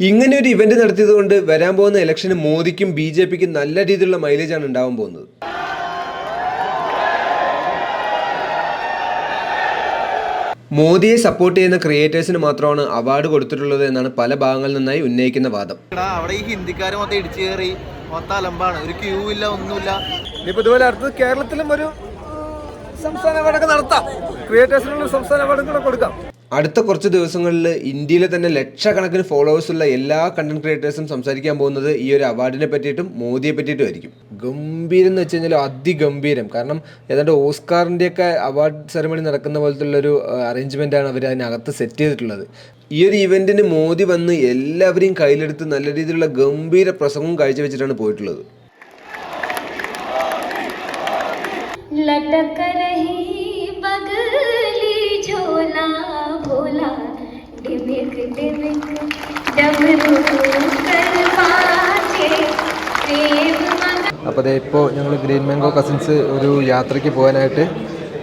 ഇങ്ങനെ ഒരു ഇവന്റ് നടത്തിയത് കൊണ്ട് വരാൻ പോകുന്ന ഇലക്ഷന് മോദിക്കും ബി ജെ പിക്കും നല്ല രീതിയിലുള്ള മൈലേജാണ് ആണ് ഉണ്ടാവാൻ പോകുന്നത്. മോദിയെ സപ്പോർട്ട് ചെയ്യുന്ന ക്രിയേറ്റേഴ്സിന് മാത്രമാണ് അവാർഡ് കൊടുത്തിട്ടുള്ളത് എന്നാണ് പല ഭാഗങ്ങളിൽ നിന്നായി ഉന്നയിക്കുന്ന വാദം. അവിടെ ഈ ഹിന്ദിക്കാർ മൊത്തം ഇടിച്ചു കയറി മൊത്തം അലമ്പാണ്. ഒരു ക്യൂ ഇല്ല ഒന്നുമില്ല. ഇനിയിപ്പോ ഇതുപോലെ അടുത്തത് കേരളത്തിലും ഒരു സംസ്ഥാന അവാർഡൊക്കെ നടത്താം. ക്രിയേറ്റേഴ്സിനുള്ള സംസ്ഥാന അവാർഡും കൂടെ കൊടുക്കാം. അടുത്ത കുറച്ച് ദിവസങ്ങളിൽ ഇന്ത്യയിലെ തന്നെ ലക്ഷക്കണക്കിന് ഫോളോവേഴ്സുള്ള എല്ലാ കണ്ടന്റ് ക്രിയേറ്റേഴ്സും സംസാരിക്കാൻ പോകുന്നത് ഈ ഒരു അവാർഡിനെ പറ്റിയിട്ടും മോദിയെ പറ്റിയിട്ടും ആയിരിക്കും. ഗംഭീരം എന്ന് വെച്ച് കഴിഞ്ഞാൽ അതിഗംഭീരം. കാരണം ഏതാണ്ട് ഓസ്കാറിന്റെയൊക്കെ അവാർഡ് സെറമണി നടക്കുന്ന പോലത്തുള്ള ഒരു അറേഞ്ച്മെന്റ് ആണ് അവർ അതിനകത്ത് സെറ്റ് ചെയ്തിട്ടുള്ളത്. ഈ ഒരു ഇവന്റിന് മോദി വന്ന് എല്ലാവരെയും കയ്യിലെടുത്ത് നല്ല രീതിയിലുള്ള ഗംഭീര പ്രസംഗവും കാഴ്ചവെച്ചിട്ടാണ് പോയിട്ടുള്ളത്. ലട്ടക്ക ബഗലി झोला डिमिक डिमिक डमरू कर पाछे प्रेम मगा അപ്പോൾ അതേ ഇപ്പോൾ ഞങ്ങൾ ഗ്രീൻ മാംഗോ കസിൻസ് ഒരു യാത്രയ്ക്ക് പോകാനായിട്ട്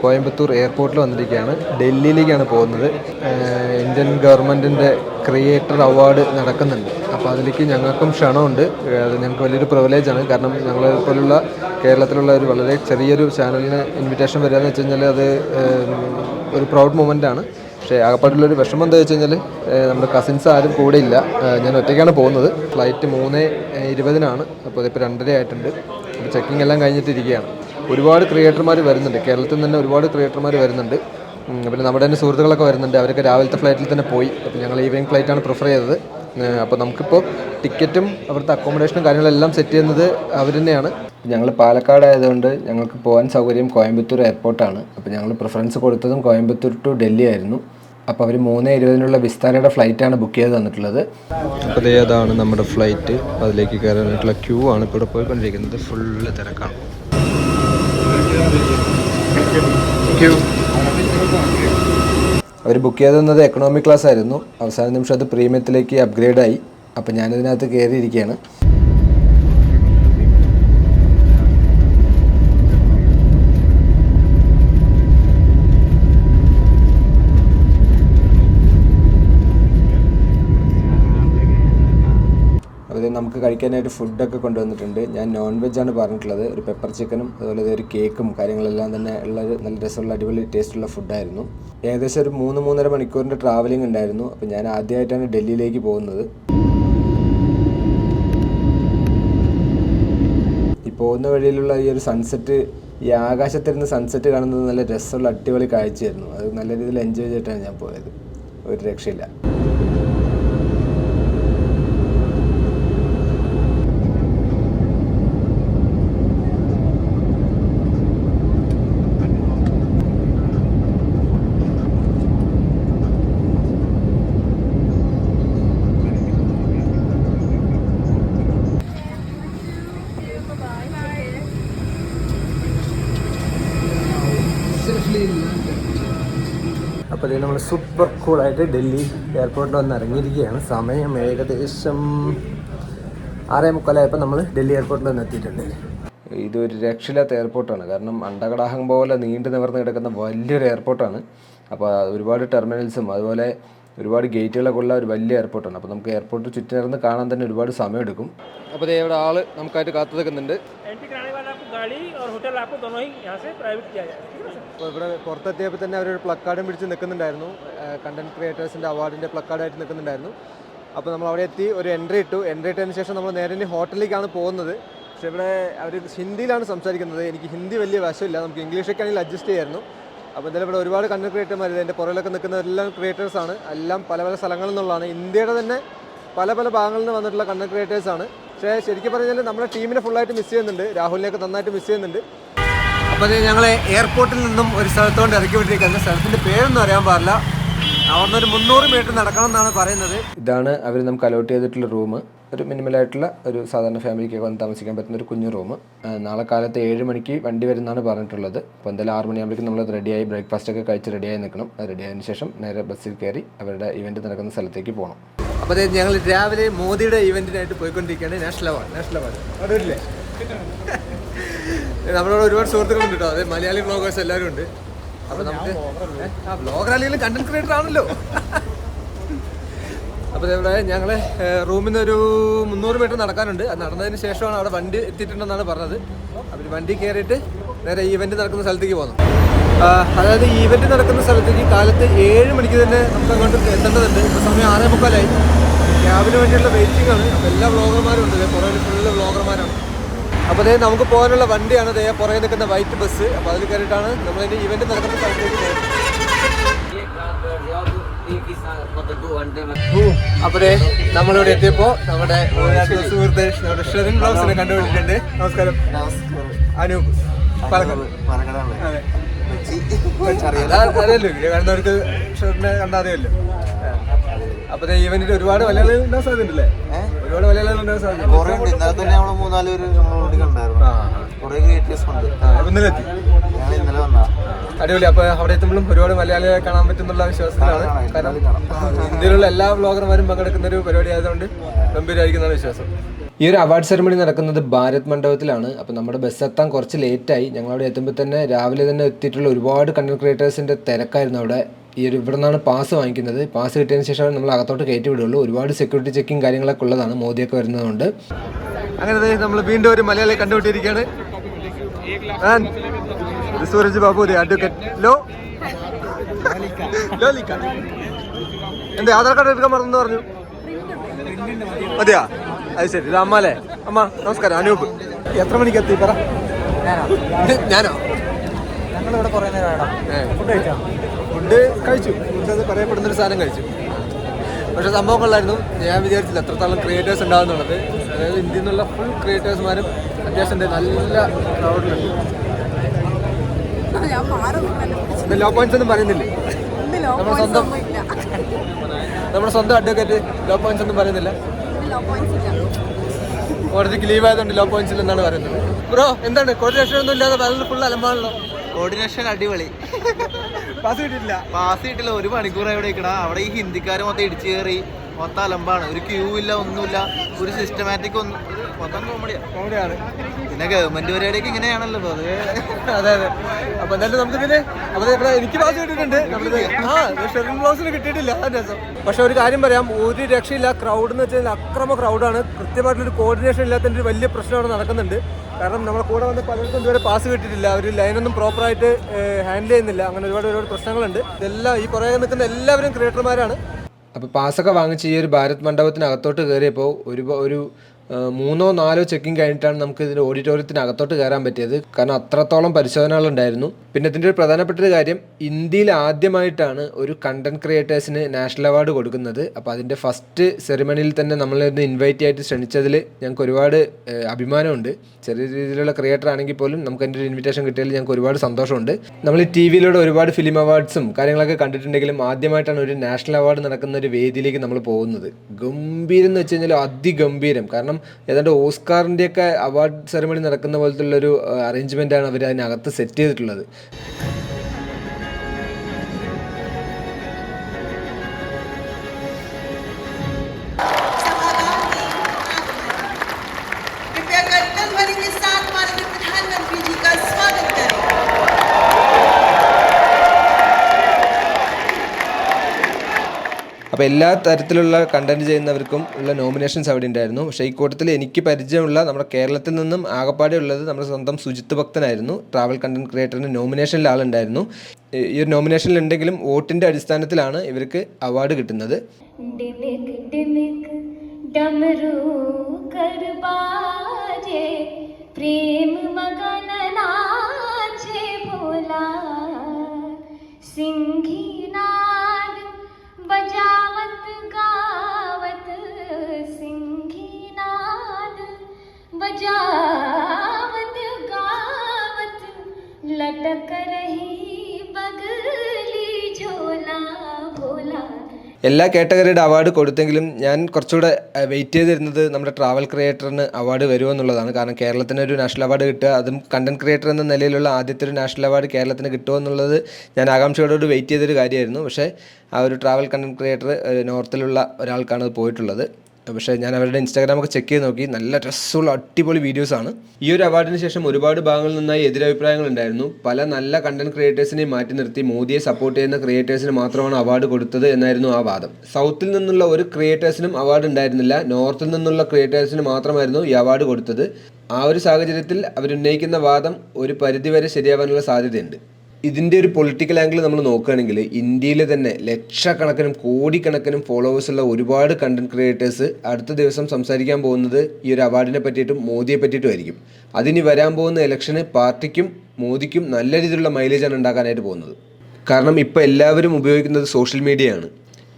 കോയമ്പത്തൂർ എയർപോർട്ടിൽ വന്നിരിക്കുകയാണ് ഡൽഹിയിലേക്കാണ് പോകുന്നത് ഏഹ് ഇന്ത്യൻ ഗവൺമെൻറ്റിൻ്റെ ക്രിയേറ്റർ അവാർഡ് നടക്കുന്നുണ്ട് അപ്പോൾ അതിലേക്ക് ഞങ്ങൾക്കും ക്ഷണമുണ്ട് ഏഹ് അത് ഞങ്ങൾക്ക് വലിയൊരു പ്രിവിലേജാണ് കാരണം ഞങ്ങളെ പോലുള്ള കേരളത്തിലുള്ള ഒരു വളരെ ചെറിയൊരു ചാനലിന് ഇൻവിറ്റേഷൻ വരിക എന്ന് വെച്ച് കഴിഞ്ഞാൽ അത് ഏഹ് ഒരു പ്രൗഡ് മൊമെൻ്റ് ആണ് പക്ഷേ ആകപ്പാട്ടുള്ളൊരു വിഷമം എന്താ വെച്ച് കഴിഞ്ഞാൽ നമ്മുടെ കസിൻസ് ആരും കൂടെ ഇല്ല. ഞാൻ ഒറ്റയ്ക്കാണ് പോകുന്നത്. ഫ്ലൈറ്റ് മൂന്ന് ഇരുപതിനാണ്. അപ്പോൾ ഇതിപ്പോൾ രണ്ടര ആയിട്ടുണ്ട്. അപ്പോൾ ചെക്കിംഗ് എല്ലാം കഴിഞ്ഞിട്ടിരിക്കുകയാണ്. ഒരുപാട് ക്രിയേറ്റർമാർ വരുന്നുണ്ട്. കേരളത്തിൽ നിന്ന് തന്നെ ഒരുപാട് ക്രിയേറ്റർമാർ വരുന്നുണ്ട്. പിന്നെ നമ്മുടെ തന്നെ സുഹൃത്തുക്കളൊക്കെ വരുന്നുണ്ട്. അവരൊക്കെ രാവിലത്തെ ഫ്ലൈറ്റിൽ തന്നെ പോയി. അപ്പോൾ ഞങ്ങൾ ഈവനിങ് ഫ്ലൈറ്റാണ് പ്രിഫർ ചെയ്തത്. അപ്പോൾ നമുക്കിപ്പോൾ ടിക്കറ്റും അവിടുത്തെ അക്കോമഡേഷനും കാര്യങ്ങളെല്ലാം സെറ്റ് ചെയ്യുന്നത് അവർ തന്നെയാണ്. ഞങ്ങൾ പാലക്കാട് ആയതുകൊണ്ട് ഞങ്ങൾക്ക് പോകാൻ സൗകര്യം കോയമ്പത്തൂർ എയർപോർട്ടാണ് അപ്പോൾ ഞങ്ങൾ പ്രിഫറൻസ് കൊടുത്തതും കോയമ്പത്തൂർ ടു ഡൽഹി ആയിരുന്നു. അപ്പോൾ അവർ മൂന്ന് ഇരുപതിനുള്ള വിസ്താരയുടെ ഫ്ലൈറ്റാണ് ബുക്ക് ചെയ്ത് തന്നിട്ടുള്ളത്. അപ്പോൾ ഏതാണ് അതാണ് നമ്മുടെ ഫ്ലൈറ്റ് അതിലേക്ക് കയറാനായിട്ടുള്ള ക്യൂ ആണ് ഇപ്പോൾ ഇവിടെ പോയിക്കൊണ്ടിരിക്കുന്നത്. ഫുള്ള് തിരക്കാണ്. അവർ ബുക്ക് ചെയ്ത് തന്നത് എക്കണോമിക് ക്ലാസ് ആയിരുന്നു. അവസാന നിമിഷം അത് പ്രീമിയത്തിലേക്ക് അപ്ഗ്രേഡായി അപ്പോൾ ഞാനിതിനകത്ത് കയറിയിരിക്കുകയാണ് നമുക്ക് കഴിക്കാനായിട്ട് ഫുഡൊക്കെ കൊണ്ടുവന്നിട്ടുണ്ട്. ഞാൻ നോൺ വെജ് ആണ് പറഞ്ഞിട്ടുള്ളത്. ഒരു പെപ്പർ ചിക്കനും അതുപോലെ ഒരു കേക്കും കാര്യങ്ങളെല്ലാം തന്നെ ഉള്ള ഒരു നല്ല രസമുള്ള അടിപൊളി ടേസ്റ്റുള്ള ഫുഡായിരുന്നു ഏകദേശം ഒരു മൂന്ന് മൂന്നര മണിക്കൂറിന്റെ ട്രാവലിംഗ് ഉണ്ടായിരുന്നു. അപ്പോൾ ഞാൻ ആദ്യമായിട്ടാണ് ഡൽഹിയിലേക്ക് പോകുന്നത്. ഈ പോകുന്ന വഴിയിലുള്ള ഈ ഒരു സൺസെറ്റ് ഈ ആകാശത്തിരുന്ന് സൺസെറ്റ് കാണുന്നത് നല്ല രസമുള്ള അടിപൊളി കാഴ്ചയായിരുന്നു. അത് നല്ല രീതിയിൽ എൻജോയ് ചെയ്തിട്ടാണ് ഞാൻ പോയത്. ഒരു രക്ഷയില്ല. അപ്പോൾ ഇത് നമ്മൾ സൂപ്പർ കൂളായിട്ട് ഡൽഹി എയർപോർട്ടിൽ വന്ന് ഇറങ്ങിയിരിക്കുകയാണ്. സമയം ഏകദേശം ആറേ മുക്കാലായപ്പോൾ നമ്മൾ ഡൽഹി എയർപോർട്ടിൽ വന്ന് എത്തിയിട്ടുണ്ട്. ഇതൊരു രക്ഷയില്ലാത്ത എയർപോർട്ടാണ് കാരണം അണ്ടകടാഹം പോലെ നീണ്ടു നിവർന്ന് കിടക്കുന്ന വലിയൊരു എയർപോർട്ടാണ് അപ്പോൾ ഒരുപാട് ടെർമിനൽസും അതുപോലെ ഒരുപാട് ഗേറ്റുകളൊക്കെ ഉള്ള ഒരു വലിയ എയർപോർട്ടാണ് അപ്പോൾ നമുക്ക് എയർപോർട്ട് ചുറ്റിനിറന്ന് കാണാൻ തന്നെ ഒരുപാട് സമയമെടുക്കും. അപ്പോൾ ഇവിടെ ആൾ നമുക്കായിട്ട് കാത്തു നിൽക്കുന്നുണ്ട്. एंट्री कराने के बाद आपको गाड़ी और होटल आपको दोनों ही यहाँ से प्राइवेट किया जाएगा ठीक है सर അപ്പോൾ ഇവിടെ പുറത്തെത്തിയപ്പോൾ തന്നെ അവരൊരു പ്ലക്കാർഡും പിടിച്ച് നിൽക്കുന്നുണ്ടായിരുന്നു കണ്ടന്റ് ക്രിയേറ്റേഴ്സിൻ്റെ അവാർഡിൻ്റെ പ്ലക്കാർഡായിട്ട് നിൽക്കുന്നുണ്ടായിരുന്നു അപ്പോൾ നമ്മൾ അവിടെ എത്തി ഒരു എൻട്രി ഇട്ടു എൻട്രി ഇട്ടതിന് ശേഷം നമ്മൾ നേരെ ഇനി ഹോട്ടലിലേക്കാണ് പോകുന്നത് പക്ഷേ ഇവിടെ അവർ ഹിന്ദിയിലാണ് സംസാരിക്കുന്നത് എനിക്ക് ഹിന്ദി വലിയ വശമില്ല നമുക്ക് ഇംഗ്ലീഷൊക്കെ ആണെങ്കിൽ അഡ്ജസ്റ്റ് ചെയ്യായിരുന്നു അപ്പോൾ എന്തായാലും ഇവിടെ ഒരുപാട് കണ്ടന്റ് ക്രിയേറ്റർമാർ എൻ്റെ പുറകിലൊക്കെ നിൽക്കുന്നവരെല്ലാം ക്രിയേറ്റേഴ്സാണ് എല്ലാം പല പല സ്ഥലങ്ങളിൽ നിന്നുള്ളതാണ് ഇന്ത്യയുടെ തന്നെ പല പല ഭാഗങ്ങളിൽ നിന്ന് വന്നിട്ടുള്ള കണ്ടന്റ് ക്രിയേറ്റേഴ്സാണ് പക്ഷേ ശരിക്കും പറഞ്ഞാൽ നമ്മുടെ ടീമിനെ ഫുള്ളായിട്ട് മിസ് ചെയ്യുന്നുണ്ട്. രാഹുലിനെയൊക്കെ നന്നായിട്ട് മിസ് ചെയ്യുന്നുണ്ട്. അപ്പോൾ അത് ഞങ്ങളെ എയർപോർട്ടിൽ നിന്നും ഒരു സ്ഥലത്തോണ്ട് ഇറക്കി വിട്ടിരിക്കുന്നത് സ്ഥലത്തിന്റെ പേരൊന്നും അറിയാൻ പാടില്ല. അവിടുന്ന് ഒരു മുന്നൂറ് മീറ്റർ നടക്കണം എന്നാണ് പറയുന്നത്. ഇതാണ് അവർ നമുക്ക് അലോട്ട് ചെയ്തിട്ടുള്ള റൂം ഒരു മിനിമലായിട്ടുള്ള ഒരു സാധാരണ ഫാമിലിക്കൊക്കെ വന്ന് താമസിക്കാൻ പറ്റുന്ന ഒരു കുഞ്ഞു റൂം നാളെ കാലത്ത് ഏഴ് മണിക്ക് വണ്ടി വരുന്നതാണ് പറഞ്ഞിട്ടുള്ളത്. അപ്പോൾ എന്തായാലും ആറ് മണിയാകുമ്പോഴേക്കും നമ്മൾ റെഡിയായി ബ്രേക്ക്ഫാസ്റ്റ് ഒക്കെ കഴിച്ച് റെഡിയായി നിൽക്കണം. റെഡിയായതിനു ശേഷം നേരെ ബസ്സിൽ കയറി അവരുടെ ഇവന്റ് നടക്കുന്ന സ്ഥലത്തേക്ക് പോകണം അപ്പോൾ അതായത് ഞങ്ങൾ രാവിലെ മോദിയുടെ ഇവന്റിനായിട്ട് പോയിക്കൊണ്ടിരിക്കുകയാണ് നാഷണൽ അവാർഡ് നാഷണൽ അവാർഡ്. അവിടെ ഇല്ലേ? നമ്മളോട് ഒരുപാട് സുഹൃത്തുക്കളുണ്ട് കേട്ടോ അതെ മലയാളി ബ്ലോഗേഴ്സ് എല്ലാവരും ഉണ്ട്. അപ്പൊ നമുക്ക് ആ ബ്ലോഗർ അല്ലെങ്കിലും കണ്ടന്റ് ക്രിയേറ്റർ ആണല്ലോ. അപ്പോൾ ഇവിടെ ഞങ്ങളെ റൂമിൽ നിന്ന് ഒരു മുന്നൂറ് മീറ്റർ നടക്കാനുണ്ട്. അത് നടന്നതിന് ശേഷമാണ് അവിടെ വണ്ടി എത്തിയിട്ടുണ്ടെന്നാണ് പറഞ്ഞത്. അപ്പോൾ വണ്ടി കയറിയിട്ട് നേരെ ഈവന്റ് നടക്കുന്ന സ്ഥലത്തേക്ക് പോകുന്നു ആ, അതായത് ഈവന്റ് നടക്കുന്ന സ്ഥലത്തേക്ക് കാലത്ത് ഏഴ് മണിക്ക് തന്നെ നമുക്ക് അങ്ങോട്ട് എത്തേണ്ടതുണ്ട്. ഇപ്പോൾ സമയം ആറേ മുക്കാലായി. ക്യാബിന് വേണ്ടിയുള്ള വെയിറ്റിംഗ് ആണ്. അപ്പോൾ എല്ലാ വ്ളോഗർമാരും ഉണ്ട്. കുറേ ഫുള്ള് വ്ളോഗർമാരാണ് അപ്പോൾ അതേ നമുക്ക് പോകാനുള്ള വണ്ടിയാണ് അതേ പുറകെ നിൽക്കുന്ന വൈറ്റ് ബസ് അപ്പോൾ അതിൽ കയറിയിട്ടാണ് നമ്മളതിന്റെ ഇവന്റ് നടക്കുന്ന സ്ഥലത്തേക്ക് അപ്പോഴേ നമ്മളിവിടെ എത്തിയപ്പോ നമ്മുടെ സുഹൃത്ത് നമ്മുടെ ഷെറിൻ ബ്ലൗസിനെ കണ്ടുപിടിച്ചിട്ടുണ്ട്. നമസ്കാരം. അനൂപ്. പാലക്കാട്. അതെ അതാ- അറിയാലോ ഇത് കണ്ടവർക്ക് ഷെറിനെ കണ്ടാ അറിയാലോ. അപ്പൊ ഇവന്റിൽ ഒരുപാട് മലയാളികൾ ഉണ്ടാകാൻ സാധ്യതയുണ്ടല്ലേ? ഒരുപാട് മലയാളികൾ ഉണ്ടാകാൻ സാധ്യത കുറെ ഉണ്ട്. ഇന്നലെ തന്നെ മൂന്നാൽ പേര് നമ്മളോട് കണ്ടായിരുന്നു. കുറെ ഉണ്ട്. ഇന്നലെ എത്തി? ഞങ്ങൾ ഇന്നലെ വന്നാ. അടിപൊളി. അപ്പൊ അവിടെ എത്തുമ്പോഴും ഒരുപാട് മലയാളികളെ കാണാൻ പറ്റുന്നുള്ള വിശ്വാസത്തിലാണ്. കാരണം ഇന്ത്യയിലുള്ള എല്ലാ വ്ളോഗർമാരും പങ്കെടുക്കുന്ന ഒരു പരിപാടി ആയതുകൊണ്ട് ഗംഭീരമായിരിക്കുന്നതാണ് വിശ്വാസം. ഈ ഒരു അവാർഡ് സെറമണി നടക്കുന്നത് ഭാരത് മണ്ഡപത്തിലാണ്. അപ്പോൾ നമ്മുടെ ബസ് എത്താൻ കുറച്ച് ലേറ്റായി ഞങ്ങൾ അവിടെ എത്തുമ്പോൾ തന്നെ രാവിലെ തന്നെ എത്തിയിട്ടുള്ള ഒരുപാട് കണ്ടന്റ് ക്രിയേറ്റേഴ്സിന്റെ തിരക്കായിരുന്നു അവിടെ. ഈ ഒരു ഇവിടെ നിന്നാണ് പാസ് വാങ്ങിക്കുന്നത്. പാസ് കിട്ടിയതിന് ശേഷം നമ്മൾ അകത്തോട്ട് കയറ്റി വിടുള്ളൂ ഒരുപാട് സെക്യൂരിറ്റി ചെക്കിങ് കാര്യങ്ങളൊക്കെ ഉള്ളതാണ്. മോദിയൊക്കെ വരുന്നതുകൊണ്ട്. അങ്ങനെ നമ്മൾ വീണ്ടും ഒരു മലയാളിയെ കണ്ടുപിട്ടിരിക്കുകയാണ് സൂരജ് ബാബു അഡ്വക്കേറ്റ് ലോ. ലോലിക്ക. ആധാർ കാർഡ് എടുക്കാൻ മറന്നു പറഞ്ഞു? മതിയാ? അത് ശരി. ഇത് അമ്മ അല്ലേ? അമ്മ നമസ്കാരം. അനൂപ്. എത്ര മണിക്ക് എത്തി? പറ. ഞാനോ? ഞങ്ങളിവിടെ കുറെ നേരം ഫുഡ് കഴിച്ചോ? ഫുഡ് കഴിച്ചു. ഫുഡ് അത് പറയപ്പെടുന്ന ഒരു സാധനം കഴിച്ചു. പക്ഷെ സംഭവം കൊള്ളായിരുന്നു. ഞാൻ വിചാരിച്ചില്ല എത്രത്തോളം ക്രിയേറ്റേഴ്സ് ഉണ്ടാകുന്നുള്ളത് അതായത് ഇന്ത്യയിൽ നിന്നുള്ള ഫുൾ ക്രിയേറ്റേഴ്സ്മാരും അത്യാവശ്യം. നല്ല ക്രൗഡിലുണ്ട് ലോ പോയിന്റ്സ് ഒന്നും പറയുന്നില്ലേ? നമ്മുടെ സ്വന്തം നമ്മുടെ സ്വന്തം അഡ്വക്കേറ്റ് ലോ പോയിന്റ്സ് ഒന്നും പറയുന്നില്ല. കോടതിക്ക് ലീവ് ആയതുകൊണ്ട് ലോ പോയിന്റ്സ് എന്നാണ് പറയുന്നത്. ബ്രോ എന്താണ്? കോർഡിനേഷൻ ഒന്നും ഇല്ലാതെ വളരെ ഫുൾ അലമ്പാണല്ലോ. കോർഡിനേഷൻ അടിപൊളി. പാസ് കിട്ടില്ല പാസ് കിട്ടില്ല ഒരു മണിക്കൂർ എവിടെ ഇരിക്കണ അവിടെ ഈ ഹിന്ദിക്കാർ മൊത്തം ഇടിച്ചു കയറി. മൊത്തം അലമ്പാണ്. ഒരു ക്യൂ ഇല്ല ഒന്നുമില്ല. ഒരു സിസ്റ്റമാറ്റിക് ഒന്നും കോമഡിയാണ് പിന്നെ ഗവൺമെന്റ് പരിപാടിയൊക്കെ ഇങ്ങനെയാണല്ലോ പൊതുവെ അതെ അതെ അപ്പൊ എന്തായാലും നമുക്ക് ഇതിന് അപ്പൊ ഇവിടെ എനിക്ക് പാസ് കിട്ടിയിട്ടുണ്ട്. നമ്മളിത് ആ ഷെറിൻ ബ്ലൗസിന് കിട്ടിയിട്ടില്ല അതിന്റെ രസം പക്ഷെ ഒരു കാര്യം പറയാം ഒരു രക്ഷയില്ല. ക്രൗഡ് എന്ന് വെച്ചാൽ അക്രമ ക്രൗഡാണ് കൃത്യമായിട്ടൊരു കോർഡിനേഷൻ ഇല്ലാത്തതിന്റെ ഒരു വലിയ പ്രശ്നം അവിടെ നടക്കുന്നുണ്ട്. കാരണം നമ്മളെ കൂടെ വന്ന് പലർക്കും ഇതുവരെ പാസ് കിട്ടിയിട്ടില്ല. ഒരു ലൈനൊന്നും പ്രോപ്പറായിട്ട് ഹാൻഡിൽ ചെയ്യുന്നില്ല. അങ്ങനെ ഒരുപാട് ഒരുപാട് പ്രശ്നങ്ങളുണ്ട്. ഇതെല്ലാം ഈ പുറകെ നിൽക്കുന്ന എല്ലാവരും ക്രിയേറ്റർമാരാണ് അപ്പോൾ പാസ്സൊക്കെ വാങ്ങിച്ച് ഈ ഒരു ഭാരത് മണ്ഡപത്തിനകത്തോട്ട് കയറിയപ്പോൾ ഒരു ഒരു മൂന്നോ നാലോ ചെക്കിങ് കഴിഞ്ഞിട്ടാണ് നമുക്ക് ഇതിന്റെ ഓഡിറ്റോറിയത്തിന് അകത്തോട്ട് കയറാൻ പറ്റിയത്. കാരണം അത്രത്തോളം പരിശോധനകളുണ്ടായിരുന്നു. പിന്നെ ഇതിന്റെ ഒരു പ്രധാനപ്പെട്ട ഒരു കാര്യം ഇന്ത്യയിൽ ആദ്യമായിട്ടാണ് ഒരു കണ്ടന്റ് ക്രിയേറ്റേഴ്സിന് നാഷണൽ അവാർഡ് കൊടുക്കുന്നത്. അപ്പോൾ അതിന്റെ ഫസ്റ്റ് സെറിമണിയിൽ തന്നെ നമ്മളിന്ന് ഇൻവൈറ്റ് ആയിട്ട് ക്ഷണിച്ചതിൽ ഞങ്ങൾക്ക് ഒരുപാട് അഭിമാനമുണ്ട്. ചെറിയ രീതിയിലുള്ള ക്രിയേറ്റർ ആണെങ്കിൽ പോലും നമുക്ക് അതിന്റെ ഒരു ഇൻവിറ്റേഷൻ കിട്ടിയതിൽ ഞങ്ങൾക്ക് ഒരുപാട് സന്തോഷമുണ്ട്. നമ്മൾ ടി വിയിലൂടെ ഒരുപാട് ഫിലിം അവാർഡ്സും കാര്യങ്ങളൊക്കെ കണ്ടിട്ടുണ്ടെങ്കിലും ആദ്യമായിട്ടാണ് ഒരു നാഷണൽ അവാർഡ് നടക്കുന്ന ഒരു വേദിയിലേക്ക് നമ്മൾ പോകുന്നത്. ഗംഭീരം എന്ന് വെച്ച് കഴിഞ്ഞാൽ അതിഗംഭീരം. കാരണം ഏതാണ്ട് ഓസ്കാറിന്റെയൊക്കെ അവാർഡ് സെറമണി നടക്കുന്ന പോലത്തെ ഒരു അറേഞ്ച്മെന്റ് ആണ് അവർ അതിനകത്ത് സെറ്റ് ചെയ്തിട്ടുള്ളത്. അപ്പോൾ എല്ലാ തരത്തിലുള്ള കണ്ടന്റ് ചെയ്യുന്നവർക്കും ഉള്ള നോമിനേഷൻസ് അവിടെ ഉണ്ടായിരുന്നു. പക്ഷേ ഇക്കൂട്ടത്തിൽ എനിക്ക് പരിചയമുള്ള നമ്മുടെ കേരളത്തിൽ നിന്നും ആകപ്പാടെ ഉള്ളത് നമ്മുടെ സ്വന്തം സുജിത്ത് ഭക്തനായിരുന്നു. ട്രാവൽ കണ്ടന്റ് ക്രിയേറ്ററിന്റെ നോമിനേഷനിൽ ആളുണ്ടായിരുന്നു. ഈ ഒരു നോമിനേഷനിൽ ഉണ്ടെങ്കിലും വോട്ടിന്റെ അടിസ്ഥാനത്തിലാണ് ഇവർക്ക് അവാർഡ് കിട്ടുന്നത്. പ്രേമ ബജ बजावत गावत लटक रही बगली झोला भोला എല്ലാ കാറ്റഗറിയുടെ അവാർഡ് കൊടുത്തെങ്കിലും ഞാൻ കുറച്ചുകൂടെ വെയിറ്റ് ചെയ്തിരുന്നത് നമ്മുടെ ട്രാവൽ ക്രിയേറ്ററിന് അവാർഡ് വരുമോ എന്നുള്ളതാണ് കാരണം കേരളത്തിന് ഒരു നാഷണൽ അവാർഡ് കിട്ടുക അതും കണ്ടന്റ് ക്രിയേറ്റർ എന്ന നിലയിലുള്ള ആദ്യത്തെ ഒരു നാഷണൽ അവാർഡ് കേരളത്തിന് കിട്ടുമോ എന്നുള്ളത് ഞാൻ ആകാംക്ഷയോട് വെയിറ്റ് ചെയ്തൊരു കാര്യമായിരുന്നു പക്ഷേ ആ ഒരു ട്രാവൽ കണ്ടന്റ് ക്രിയേറ്റർ നോർത്തിലുള്ള ഒരാൾക്കാണ് അത് പോയിട്ടുള്ളത് പക്ഷേ ഞാൻ അവരുടെ ഇൻസ്റ്റാഗ്രാമൊക്കെ ചെക്ക് ചെയ്ത് നോക്കി. നല്ല ഡ്രസ്സുള്ള അടിപൊളി വീഡിയോസാണ് ഈ ഒരു അവാർഡിന് ശേഷം ഒരുപാട് ഭാഗങ്ങളിൽ നിന്നായി എതിരഭിപ്രായങ്ങൾ ഉണ്ടായിരുന്നു. പല നല്ല കണ്ടന്റ് ക്രിയേറ്റേഴ്സിനെ മാറ്റി നിർത്തി മോദിയെ സപ്പോർട്ട് ചെയ്യുന്ന ക്രിയേറ്റേഴ്സിന് മാത്രമാണ് അവാർഡ് കൊടുത്തത് എന്നായിരുന്നു ആ വാദം. സൗത്തിൽ നിന്നുള്ള ഒരു ക്രിയേറ്റേഴ്സിനും അവാർഡ് ഉണ്ടായിരുന്നില്ല. നോർത്തിൽ നിന്നുള്ള ക്രിയേറ്റേഴ്സിന് മാത്രമായിരുന്നു ഈ അവാർഡ് കൊടുത്തത്. ആ ഒരു സാഹചര്യത്തിൽ അവരുന്നയിക്കുന്ന വാദം ഒരു പരിധിവരെ ശരിയാവാനുള്ള സാധ്യതയുണ്ട്. ഇതിന്റെ ഒരു പൊളിറ്റിക്കൽ ആംഗിൾ നമ്മൾ നോക്കുകയാണെങ്കിൽ ഇന്ത്യയിലെ തന്നെ ലക്ഷക്കണക്കിനും കോടിക്കണക്കിനും ഫോളോവേഴ്സുള്ള ഒരുപാട് കണ്ടന്റ് ക്രിയേറ്റേഴ്സ് അടുത്ത ദിവസം സംസാരിക്കാൻ പോകുന്നത് ഈ ഒരു അവാർഡിനെ പറ്റിയിട്ടും മോദിയെ പറ്റിയിട്ടും ആയിരിക്കും. അതിനി വരാൻ പോകുന്ന ഇലക്ഷന് പാർട്ടിക്കും മോദിക്കും നല്ല രീതിയിലുള്ള മൈലേജാണ് ഉണ്ടാക്കാനായിട്ട് പോകുന്നത്. കാരണം ഇപ്പോൾ എല്ലാവരും ഉപയോഗിക്കുന്നത് സോഷ്യൽ മീഡിയയാണ്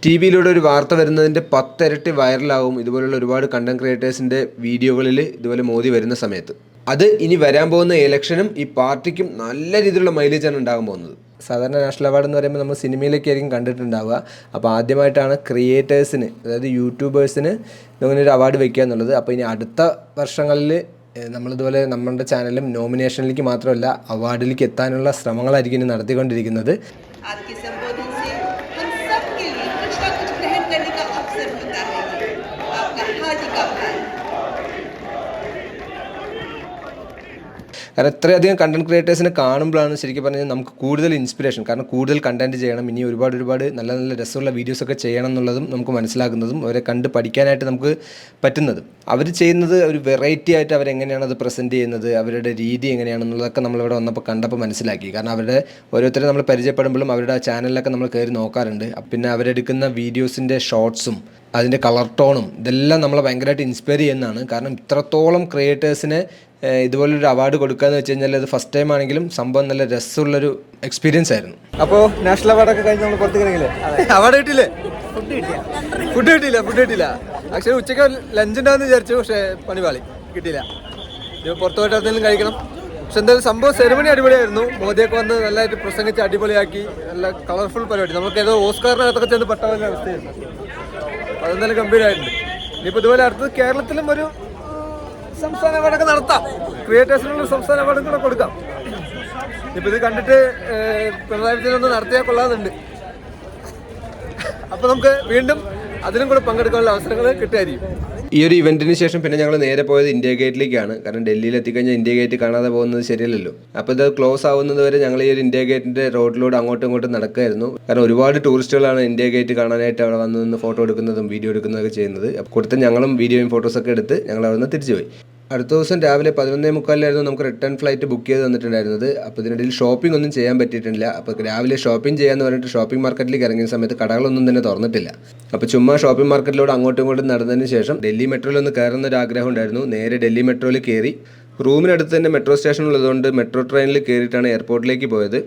ടി വിയിലൂടെ ഒരു വാർത്ത വരുന്നതിന്റെ പത്തിരട്ടി വൈറലാവും ഇതുപോലുള്ള ഒരുപാട് കണ്ടന്റ് ക്രിയേറ്റേഴ്സിന്റെ വീഡിയോകളിൽ ഇതുപോലെ മോദി വരുന്ന സമയത്ത്. അത് ഇനി വരാൻ പോകുന്ന ഇലക്ഷനും ഈ പാർട്ടിക്കും നല്ല രീതിയിലുള്ള മൈലേജാണ് ഉണ്ടാകാൻ പോകുന്നത്. സാധാരണ നാഷണൽ അവാർഡ് എന്ന് പറയുമ്പോൾ നമ്മൾ സിനിമയിലൊക്കെ ആയിരിക്കും കണ്ടിട്ടുണ്ടാവുക. അപ്പോൾ ആദ്യമായിട്ടാണ് ക്രിയേറ്റേഴ്സിന് അതായത് യൂട്യൂബേഴ്സിന് ഇങ്ങനെ ഒരു അവാർഡ് വെക്കുക എന്നുള്ളത്. അപ്പോൾ ഇനി അടുത്ത വർഷങ്ങളിൽ നമ്മളിതുപോലെ നമ്മുടെ ചാനലും നോമിനേഷനിലേക്ക് മാത്രമല്ല അവാർഡിലേക്ക് എത്താനുള്ള ശ്രമങ്ങളായിരിക്കും ഇനി നടത്തിക്കൊണ്ടിരിക്കുന്നത്. കാരണം ഇത്രയധികം കണ്ടന്റ് ക്രിയേറ്റേഴ്സിനെ കാണുമ്പോഴാണ് ശരിക്കും പറഞ്ഞാൽ നമുക്ക് കൂടുതൽ ഇൻസ്പിറേഷൻ കാരണം കൂടുതൽ കണ്ടന്റ് ചെയ്യണം ഇനി ഒരുപാട് ഒരുപാട് നല്ല നല്ല രസമുള്ള വീഡിയോസ് ഒക്കെ ചെയ്യണം എന്നുള്ളതും നമുക്ക് മനസ്സിലാക്കുന്നതും അവരെ കണ്ട് പഠിക്കാനായിട്ട് നമുക്ക് പറ്റുന്നത്. അവർ ചെയ്യുന്നത് ഒരു വെറൈറ്റി ആയിട്ട് അവരെങ്ങനെയാണ് അത് പ്രസന്റ് ചെയ്യുന്നത് അവരുടെ രീതി എങ്ങനെയാണെന്നുള്ളതൊക്കെ നമ്മളിവിടെ വന്നപ്പോൾ കണ്ടപ്പോൾ മനസ്സിലാക്കി. കാരണം അവരുടെ ഓരോരുത്തരെ നമ്മൾ പരിചയപ്പെടുമ്പോഴും അവരുടെ ആ ചാനലിലൊക്കെ നമ്മൾ കയറി നോക്കാറുണ്ട്. പിന്നെ അവരെടുക്കുന്ന വീഡിയോസിന്റെ ഷോർട്സും അതിന്റെ കളർ ടോണും ഇതെല്ലാം നമ്മളെ ഭയങ്കരമായിട്ട് ഇൻസ്പയർ ചെയ്യുന്നതാണ്. കാരണം ഇത്രത്തോളം ക്രിയേറ്റേഴ്സിന് ഇതുപോലൊരു അവാർഡ് കൊടുക്കുക എന്ന് വെച്ച് കഴിഞ്ഞാൽ അത് ഫസ്റ്റ് ടൈം ആണെങ്കിലും സംഭവം നല്ല രസമുള്ളൊരു എക്സ്പീരിയൻസ് ആയിരുന്നു. അപ്പോൾ നാഷണൽ അവാർഡൊക്കെ കഴിഞ്ഞ് നമ്മൾ പുറത്തേക്ക് ഇറങ്ങില്ലേ അവാർഡ് കിട്ടിയില്ലേ? ഫുഡ് കിട്ടിയില്ല. ഫുഡ് കിട്ടിയില്ല ആക്ച്വലി ഉച്ചയ്ക്ക് ലഞ്ച് വിചാരിച്ചു പക്ഷേ പണിപാളി കിട്ടിയില്ല. ഇപ്പോൾ പുറത്തു പോയിട്ട് എന്തെങ്കിലും കഴിക്കണം. പക്ഷെ എന്തായാലും സംഭവം സെറിമണി അടിപൊളിയായിരുന്നു. മോദിയൊക്കെ വന്ന് നല്ലതായിട്ട് പ്രസംഗിച്ച് അടിപൊളിയാക്കി നല്ല കളർഫുൾ പരിപാടി. നമുക്ക് ഏതോ ഓസ്കാറിനകത്തൊക്കെ ചെന്ന് പെട്ട പോലെ അവസ്ഥയായിരുന്നു. അപ്പോൾ നല്ല ഗംഭീരമായിട്ടുണ്ട് ഇനിയിപ്പോൾ ഇതുപോലെ അടുത്തത് കേരളത്തിലും ഒരു സംസ്ഥാന അവാർഡൊക്കെ നടത്താം. ക്രിയേറ്റേഴ്സിനുള്ള സംസ്ഥാന അവാർഡും കൂടെ കൊടുക്കാം. ഇപ്പൊ ഇത് കണ്ടിട്ട് പിണറായി വിജയൻ ഒന്ന് നടത്തിയാൽ കൊള്ളാതുണ്ട് അപ്പൊ നമുക്ക് വീണ്ടും അതിലും കൂടെ പങ്കെടുക്കാനുള്ള അവസരങ്ങൾ കിട്ടുമായിരിക്കും. ഈ ഒരു ഇവന്റിന് ശേഷം പിന്നെ ഞങ്ങൾ നേരെ പോയത് ഇന്ത്യ ഗേറ്റിലേക്കാണ് കാരണം ഡൽഹിയിൽ എത്തിക്കഴിഞ്ഞാൽ ഇന്ത്യ ഗേറ്റ് കാണാതെ പോകുന്നത് ശരിയല്ലല്ലോ. അപ്പോൾ ഇത് ക്ലോസ് ആവുന്നത് വരെ ഞങ്ങൾ ഈ ഒരു ഇന്ത്യ ഗേറ്റിന്റെ റോഡിലൂടെ അങ്ങോട്ടും ഇങ്ങോട്ടും നടക്കുമായിരുന്നു കാരണം ഒരുപാട് ടൂറിസ്റ്റുകളാണ് ഇന്ത്യ ഗേറ്റ് കാണാനായിട്ട് അവിടെ വന്ന് ഫോട്ടോ എടുക്കുന്നതും വീഡിയോ എടുക്കുന്നതൊക്കെ ചെയ്യുന്നത്. കൊടുത്ത് ഞങ്ങളും വീഡിയോയും ഫോട്ടോസൊക്കെ എടുത്ത് ഞങ്ങൾ അവിടെ നിന്ന് തിരിച്ചു പോയി അടുത്ത ദിവസം രാവിലെ പതിനൊന്നേ മുക്കാലിലായിരുന്നു നമുക്ക് റിട്ടേൺ ഫ്ലൈറ്റ് ബുക്ക് ചെയ്ത് തന്നിട്ടുണ്ടായിരുന്നത്. അപ്പോൾ ഇതിനിടയിൽ ഷോപ്പിംഗ് ഒന്നും ചെയ്യാൻ പറ്റിയിട്ടില്ല. അപ്പോൾ രാവിലെ ഷോപ്പിംഗ് ചെയ്യാന്ന് പറഞ്ഞിട്ട് ഷോപ്പിംഗ് മാർക്കറ്റിലേക്ക് ഇറങ്ങിയ സമയത്ത് കടകളൊന്നും തന്നെ തുറന്നിട്ടില്ല. അപ്പോൾ ചുമ്മാ ഷോപ്പിംഗ് മാർക്കറ്റിലൂടെ അങ്ങോട്ടും ഇങ്ങോട്ടും നടന്നതിന് ശേഷം ഡൽഹി മെട്രോയിൽ ഒന്ന് കയറുന്ന ഒരു ആഗ്രഹം ഉണ്ടായിരുന്നു. നേരെ ഡൽഹി മെട്രോയിൽ കയറി. റൂമിനടുത്ത് തന്നെ മെട്രോ സ്റ്റേഷൻ ഉള്ളതുകൊണ്ട് മെട്രോ ട്രെയിനിൽ കയറിയിട്ടാണ് എയർപോർട്ടിലേക്ക് പോയത്.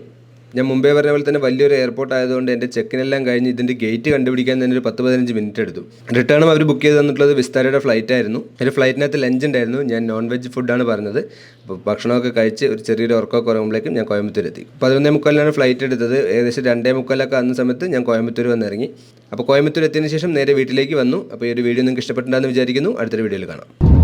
ഞാൻ മുംബൈ പറഞ്ഞ പോലെ തന്നെ വലിയൊരു എയർപോർട്ട് ആയതുകൊണ്ട് എന്റെ ചെക്കിനെല്ലാം കഴിഞ്ഞ് ഇതിന്റെ ഗേറ്റ് കണ്ടുപിടിക്കാൻ തന്നെ ഒരു പത്ത് പതിനഞ്ച് മിനിറ്റ് എടുത്തു. റിട്ടേണും അവർ ബുക്ക് ചെയ്ത് തന്നിട്ടുള്ളത് വിസ്താരയുടെ ഫ്ലൈറ്റ് ആയിരുന്നു. ഒരു ഫ്ലൈറ്റിനകത്ത് ലഞ്ച് ഉണ്ടായിരുന്നു. ഞാൻ നോൺ വെജ് ഫുഡാണ് പറഞ്ഞത്. അപ്പോൾ ഭക്ഷണമൊക്കെ കഴിച്ച് ഒരു ചെറിയൊരു ഉറക്കമൊക്കെ കുറയുമ്പോഴേക്കും ഞാൻ കോയമ്പത്തൂർ എത്തി പതിനൊന്നേ മുക്കാലിനാണ് ഫ്ലൈറ്റ് എടുത്തത്. ഏകദേശം രണ്ടേ മുക്കാലൊക്കെ അന്ന സമയത്ത് ഞാൻ കോയമ്പത്തൂർ വന്നിറങ്ങി. അപ്പോൾ കോയമ്പത്തൂർ എത്തിയതിന് ശേഷം നേരെ വീട്ടിലേക്ക് വന്നു. അപ്പോൾ ഈ ഒരു വീഡിയോ നിങ്ങൾക്ക് ഇഷ്ടപ്പെട്ടിട്ടുണ്ടെന്ന് വിചാരിക്കുന്നു. അടുത്തൊരു വീഡിയോയിൽ കാണാം.